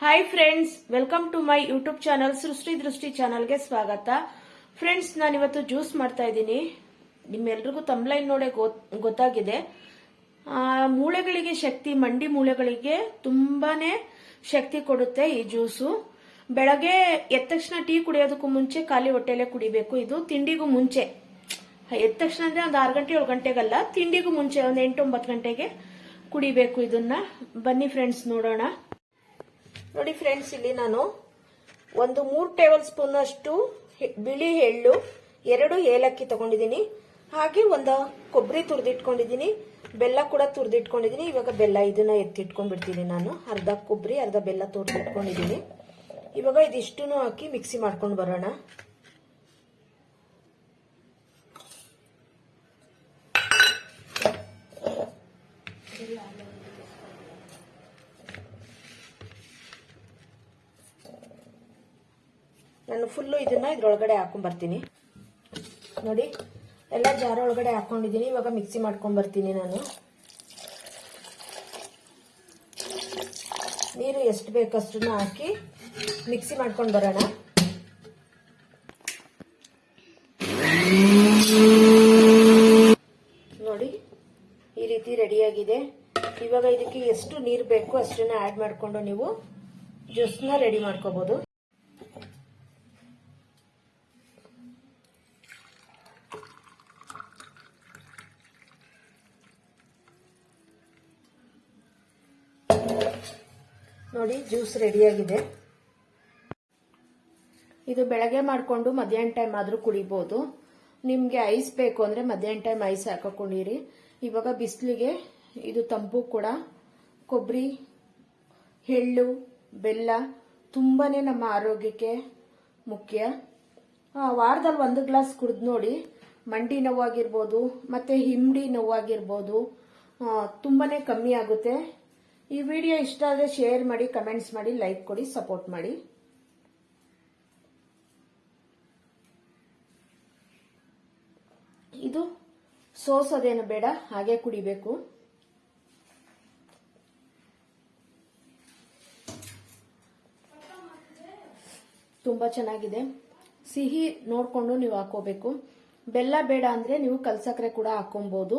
Hi friends welcome to my YouTube channel Srishti Drishti ಚಾನಲ್ಗೆ ಸ್ವಾಗತ. Friends ನಾನು ಇವತ್ತು ಜ್ಯೂಸ್ ಮಾಡ್ತಾ ಇದ್ದೀನಿ. ನಿಮ್ಮೆಲ್ರಿಗೂ ತಮ್ಲೈನ್ ನೋಡೇ ಗೊತ್- ಗೊತ್ತಾಗಿದೆ. ಮೂಳೆಗಳಿಗೆ ಶಕ್ತಿ, ಮಂಡಿ ಮೂಳೆಗಳಿಗೆ ತುಂಬಾನೇ ಶಕ್ತಿ ಕೊಡುತ್ತೆ ಈ ಜ್ಯೂಸು ಬೆಳಗ್ಗೆ ಎದ್ದ ತಕ್ಷಣ ಟೀ ಕುಡಿಯೋದಕ್ಕೂ ಮುಂಚೆ ಖಾಲಿ ಹೊಟ್ಟೆಲೆ ಕುಡಿಬೇಕು. ಇದು ತಿಂಡಿಗೂ ಮುಂಚೆ. ಎದ್ದ ತಕ್ಷಣ ಅಂದ್ರೆ ಒಂದು ಆರು ಗಂಟೆ, ಏಳು ಗಂಟೆಗಲ್ಲ, ತಿಂಡಿಗೂ ಮುಂಚೆ ಒಂದು ಎಂಟು, ಒಂಬತ್ತು ಗಂಟೆಗೆ ಕುಡಿಬೇಕು ಇದನ್ನ. ಬನ್ನಿ ಫ್ರೆಂಡ್ಸ್ ನೋಡೋಣ. ನೋಡಿ ಫ್ರೆಂಡ್ಸ್ ಇಲ್ಲಿ ನಾನು ಒಂದು ಮೂರು ಟೇಬಲ್ ಸ್ಪೂನ್ ಅಷ್ಟು ಬಿಳಿ ಎಳ್ಳು, ಎರಡು ಏಲಕ್ಕಿ ತಗೊಂಡಿದ್ದೀನಿ. ಹಾಗೆ ಒಂದು ಕೊಬ್ಬರಿ ತುರಿದಿಟ್ಕೊಂಡಿದ್ದೀನಿ. ಬೆಲ್ಲ ಕೂಡ ತುರಿದಿಟ್ಕೊಂಡಿದ್ದೀನಿ. ಇವಾಗ ಬೆಲ್ಲ ಇದನ್ನ ಎತ್ತಿಟ್ಕೊಂಡ್ಬಿಡ್ತೀನಿ ನಾನು. ಅರ್ಧ ಕೊಬ್ಬರಿ, ಅರ್ಧ ಬೆಲ್ಲ ತುರಿದಿಟ್ಕೊಂಡಿದ್ದೀನಿ. ಇವಾಗ ಇದಿಷ್ಟು ಹಾಕಿ ಮಿಕ್ಸಿ ಮಾಡ್ಕೊಂಡು ಬರೋಣ. ನಾನು ಫುಲ್ಲು ಇದನ್ನ ಇದ್ರೊಳಗಡೆ ಹಾಕೊಂಡ್ಬರ್ತೀನಿ ನೋಡಿ, ಎಲ್ಲ ಜಾರ ಒಳಗಡೆ ಹಾಕೊಂಡಿದ್ದೀನಿ. ಇವಾಗ ಮಿಕ್ಸಿ ಮಾಡ್ಕೊಂಡ್ಬರ್ತೀನಿ ನಾನು. ನೀರು ಎಷ್ಟು ಬೇಕಷ್ಟನ್ನು ಹಾಕಿ ಮಿಕ್ಸಿ ಮಾಡ್ಕೊಂಡು ಬರೋಣ. ನೋಡಿ, ಈ ರೀತಿ ರೆಡಿಯಾಗಿದೆ. ಇವಾಗ ಇದಕ್ಕೆ ಎಷ್ಟು ನೀರು ಬೇಕು ಅಷ್ಟನ್ನ ಆ್ಯಡ್ ಮಾಡಿಕೊಂಡು ನೀವು ಜ್ಯೂಸ್ನ ರೆಡಿ ಮಾಡ್ಕೋಬಹುದು ನೋಡಿ, ಜ್ಯೂಸ್ ರೆಡಿಯಾಗಿದೆ ಇದು ಬೆಳಗ್ಗೆ ಮಾಡಿಕೊಂಡು ಮಧ್ಯಾಹ್ನ ಟೈಮ್ ಆದರೂ ಕುಡಿಬೋದು. ನಿಮಗೆ ಐಸ್ ಬೇಕು ಅಂದರೆ ಮಧ್ಯಾಹ್ನ ಟೈಮ್ ಐಸ್ ಹಾಕೊಂಡಿರಿ ಇವಾಗ ಬಿಸಿಲಿಗೆ ಇದು ತಂಪು ಕೂಡ, ಕೊಬ್ಬರಿ, ಎಳ್ಳು, ಬೆಲ್ಲ ತುಂಬಾ ನಮ್ಮ ಆರೋಗ್ಯಕ್ಕೆ ಮುಖ್ಯ. ವಾರದಲ್ಲಿ ಒಂದು ಗ್ಲಾಸ್ ಕುಡಿದು ನೋಡಿ, ಮಂಡಿ ನೋವಾಗಿರ್ಬೋದು, ಮತ್ತೆ ಹಿಂಡಿ ನೋವಾಗಿರ್ಬೋದು ತುಂಬಾ ಕಮ್ಮಿ ಆಗುತ್ತೆ. ಈ ವಿಡಿಯೋ ಇಷ್ಟ ಆದರೆ ಶೇರ್ ಮಾಡಿ ಕಮೆಂಟ್ಸ್ ಮಾಡಿ ಲೈಕ್ ಕೊಡಿ ಸಪೋರ್ಟ್ ಮಾಡಿ. ಇದು ಸೋಸೋದೇನು ಬೇಡ, ಹಾಗೆ ಕುಡಿಬೇಕು. ತುಂಬಾ ಚೆನ್ನಾಗಿದೆ. ಸಿಹಿ ನೋಡಿಕೊಂಡು ನೀವು ಹಾಕೋಬೇಕು ಬೆಲ್ಲ ಬೇಡ ಅಂದ್ರೆ ನೀವು ಕಲ್ಸಕ್ರೆ ಕೂಡ ಹಾಕೊಬೋದು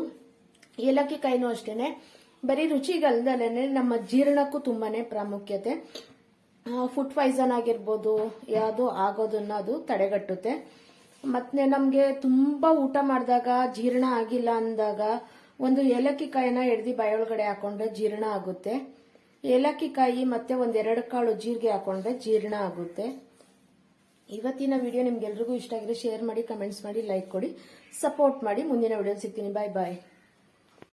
ಏಲಕ್ಕಿ ಕಾಯಿನೂ ಅಷ್ಟೇನೆ. ಬರೀ ರುಚಿಗಲ್ದಲೇ ನಮ್ಮ ಜೀರ್ಣಕ್ಕೂ ತುಂಬಾನೇ ಪ್ರಾಮುಖ್ಯತೆ. ಫುಡ್ ಪಾಯ್ಸನ್ ಆಗಿರ್ಬೋದು, ಯಾವುದು ಆಗೋದನ್ನ ಅದು ತಡೆಗಟ್ಟುತ್ತೆ. ಮತ್ತೆ ನಮಗೆ ತುಂಬಾ ಊಟ ಮಾಡಿದಾಗ ಜೀರ್ಣ ಆಗಿಲ್ಲ ಅಂದಾಗ ಒಂದು ಏಲಕ್ಕಿ ಕಾಯಿನ ಎಡ್ದಿ ಬಾಯೊಳಗಡೆ ಹಾಕೊಂಡ್ರೆ ಜೀರ್ಣ ಆಗುತ್ತೆ. ಏಲಕ್ಕಿ ಕಾಯಿ ಮತ್ತೆ ಒಂದೆರಡು ಕಾಳು ಜೀರಿಗೆ ಹಾಕೊಂಡ್ರೆ ಜೀರ್ಣ ಆಗುತ್ತೆ. ಇವತ್ತಿನ ವಿಡಿಯೋ ನಿಮ್ಗೆಲ್ರಿಗೂ ಇಷ್ಟ ಆಗಿದ್ರೆ ಶೇರ್ ಮಾಡಿ ಕಮೆಂಟ್ಸ್ ಮಾಡಿ ಲೈಕ್ ಕೊಡಿ ಸಪೋರ್ಟ್ ಮಾಡಿ. ಮುಂದಿನ ವಿಡಿಯೋ ಸಿಗ್ತೀನಿ. ಬಾಯ್ ಬಾಯ್